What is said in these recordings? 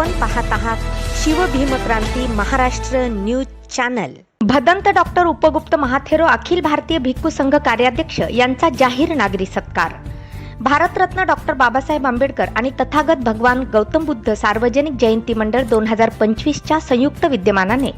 आपण पाहत आहात Shivbhimkranti Maharashtra news channel. Bhadant doctor Upgupt Mahathero Akhil Bharatiya Bhikkhu Sangh कार्याध्यक्ष यांचा जाहीर नागरी सत्कार. भारतरत्न डॉक्टर बाबासाहेब आंबेडकर आणि तथागत भगवान गौतम बुद्ध सार्वजनिक जयंती मंडळ दोन हजार पंचवीसच्या संयुक्त विद्यमानाने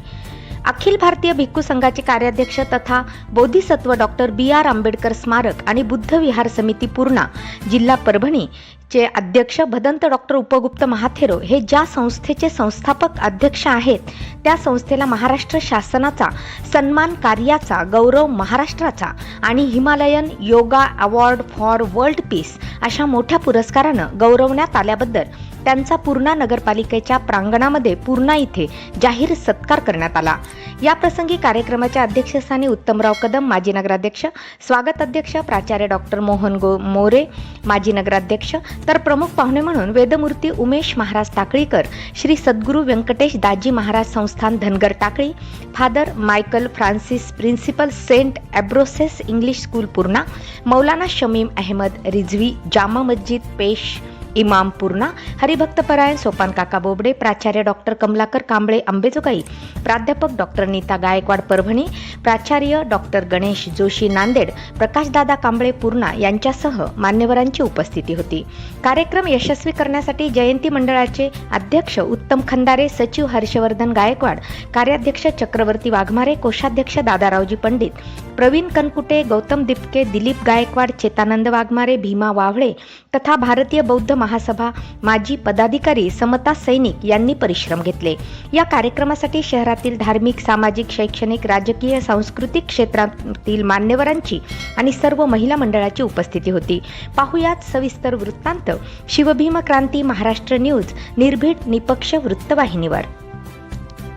अखिल भारतीय भिक्खू संघाचे कार्याध्यक्ष तथा Bodhisattva doctor B R Ambedkar स्मारक आणि बुद्ध विहार समिती पूर्णा जिल्हा परभणी चे अध्यक्ष भदंत डॉक्टर उपगुप्त महाथेरो हे ज्या संस्थेचे संस्थापक अध्यक्ष आहेत त्या संस्थेला महाराष्ट्र शासनाचा सन्मान कार्याचा गौरव महाराष्ट्राचा आणि Himalayan yoga award for world peace अशा मोठ्या पुरस्कारानं गौरवण्यात आल्याबद्दल त्यांचा पूर्णा नगरपालिकेच्या प्रांगणामध्ये पूर्णा इथे जाहीर सत्कार करण्यात आला. या प्रसंगी कार्यक्रमाच्या अध्यक्षस्थानी उत्तमराव कदम माजी नगराध्यक्ष स्वागत अध्यक्ष प्राचार्य डॉक्टर मोहन गो मोरे माजी नगराध्यक्ष तर प्रमुख पाहुणे म्हणून वेदमूर्ती उमेश महाराज टाकळीकर श्री सद्गुरू Venkatesh Daji Maharaj Sansthan Dhangar Takli father Michael Francis principal saint Ambrose's English school Purna मौलाना शमीम अहमद रिझवी जामा मस्जिद पेश इमाम पूर्णा हरिभक्तपरायण सोपान काका बोबडे प्राचार्य डॉक्टर कमलाकर कांबळे अंबेजोगाई प्राध्यापक डॉक्टर नीता गायकवाड परभणी प्राचार्य डॉक्टर गणेश जोशी नांदेड प्रकाशदादा कांबळे पूर्णा यांच्यासह मान्यवरांची उपस्थिती होती. कार्यक्रम यशस्वी करण्यासाठी जयंती मंडळाचे अध्यक्ष उत्तम खंदारे सचिव हर्षवर्धन गायकवाड कार्याध्यक्ष चक्रवर्ती वाघमारे कोषाध्यक्ष दादारावजी पंडित प्रवीण कनकुटे गौतम दिपके दिलीप गायकवाड चेतानंद वाघमारे भीमा वावळे तथा भारतीय बौद्ध महासभा माजी पदाधिकारी समता सैनिक यांनी परिश्रम घेतले. या कार्यक्रमासाठी शहरातील धार्मिक सामाजिक शैक्षणिक राजकीय सांस्कृतिक क्षेत्रातील मान्यवरांची आणि सर्व महिला मंडळाची उपस्थिती होती. पाहुयात सविस्तर वृत्तांत. शिवभीम क्रांती महाराष्ट्र न्यूज निर्भीड निपक्ष वृत्तवाहिनीवर.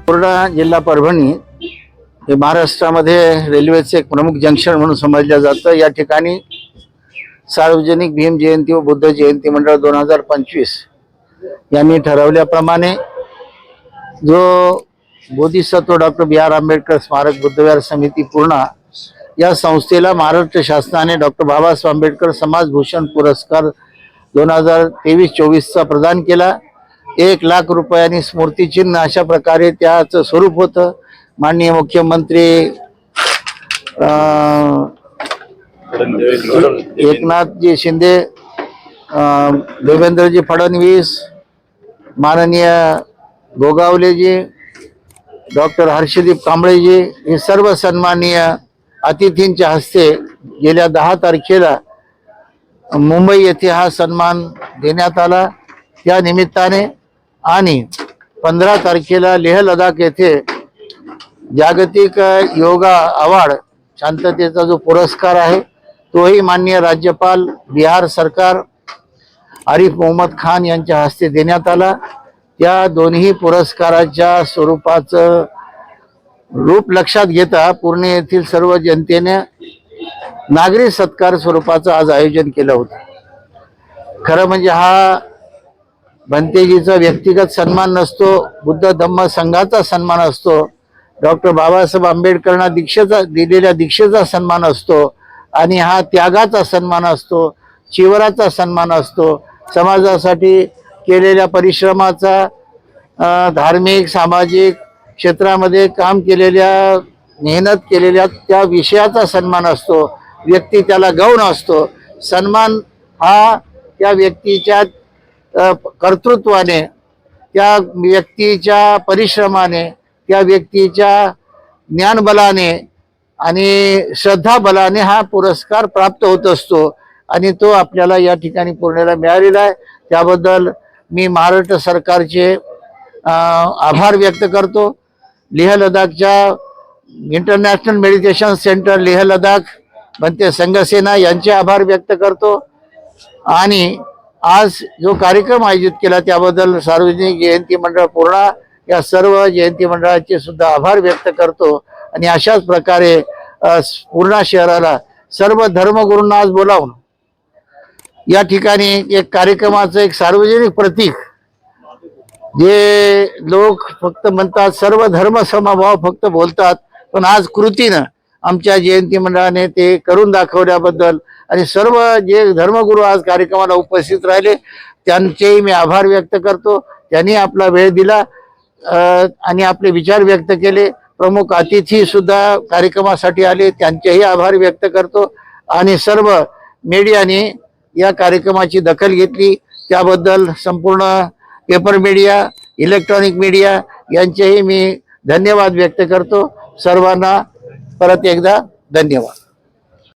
कोरडा जिल्हा परभणी हे महाराष्ट्रामध्ये रेल्वेचे एक प्रमुख जंक्शन म्हणून समजलं जातं. या ठिकाणी सार्वजनिक भीम जयंती व बुद्ध जयंती मंडळ दोन हजार पंचवीस यांनी ठरवल्याप्रमाणे जो Bodhisattva doctor B R Ambedkar स्मारक बुद्धविहार समिती पूर्णा या संस्थेला महाराष्ट्र शासनाने डॉक्टर बाबासाहेब आंबेडकर समाजभूषण पुरस्कार दोन हजार तेवीस चोवीसचा प्रदान केला. एक लाख रुपयांनी स्मृतिचिन्ह अशा प्रकारे त्याचं स्वरूप होतं. माननीय मुख्यमंत्री अं, एकनाथजी शिंदे देवेंद्रजी फडणवीस माननीय गोगावलेजी डॉक्टर हर्षदीप कांबळेजी हे सर्व सन्माननीय अतिथींच्या हस्ते गेल्या दहा तारखेला मुंबई येथे हा सन्मान देण्यात आला. या निमित्ताने आणि पंधरा तारखेला लेह लडाख येथे जागतिक योगा अवॉर्ड शांततेचा जो पुरस्कार आहे तोही माननीय राज्यपाल बिहार सरकार आरिफ मोहम्मद खान यांच्या हस्ते देण्यात आला. या दोन्ही पुरस्काराच्या स्वरूपाचं रूप लक्षात घेता पूर्ण येथील सर्व जनतेने नागरी सत्कार स्वरूपाचं आज आयोजन केलं होतं. खरं म्हणजे हा भंतेजीचा व्यक्तिगत सन्मान नसतो बुद्ध धम्म संघाचा सन्मान असतो डॉक्टर बाबासाहेब आंबेडकरांना दीक्षेचा दिलेल्या दीक्षेचा सन्मान असतो आणि हा त्यागाचा सन्मान असतो चिवराचा सन्मान असतो. समाजासाठी केलेल्या परिश्रमाचा धार्मिक सामाजिक क्षेत्रामध्ये काम केलेल्या मेहनत केलेल्या त्या विषयाचा सन्मान असतो. व्यक्ती त्याला गौण असतो. सन्मान हा त्या व्यक्तीच्या कर्तृत्वाने त्या व्यक्तीच्या परिश्रमाने त्या व्यक्तीच्या ज्ञानबलाने आणि श्रद्धा बलाने हा पुरस्कार प्राप्त होत असतो आणि तो आपल्याला या ठिकाणी पुण्याला मिळालेला आहे. त्याबद्दल मी महाराष्ट्र सरकारचे आभार व्यक्त करतो. लेह लडाखच्या international meditation centre Leh Ladakh बनते संघसेना यांचे आभार व्यक्त करतो. आणि आज जो कार्यक्रम आयोजित केला त्याबद्दल सार्वजनिक जयंती मंडळ पूर्णा या सर्व जयंती मंडळाचे सुद्धा आभार व्यक्त करतो. आणि अशाच प्रकारे पूर्णा शहराला सर्व धर्मगुरूंना आज बोलावून या ठिकाणी एक कार्यक्रमाचं एक सार्वजनिक प्रतीक जे लोक फक्त म्हणतात सर्व धर्म समभाव फक्त बोलतात पण आज कृतीनं आमच्या जयंती मंडळाने ते करून दाखवल्याबद्दल आणि सर्व जे धर्मगुरू आज कार्यक्रमाला उपस्थित राहिले त्यांचेही मी आभार व्यक्त करतो. त्यांनी आपला वेळ दिला आणि आपले विचार व्यक्त केले. प्रमुख अतिथी सुद्धा कार्यक्रमासाठी आले. त्यांचेही आभार व्यक्त करतो. आणि सर्व मीडियाने या कार्यक्रमाची दखल घेतली. त्याबद्दल संपूर्ण पेपर मीडिया इलेक्ट्रॉनिक मीडिया यांचेही मी धन्यवाद व्यक्त करतो. सर्वांना परत एकदा धन्यवाद.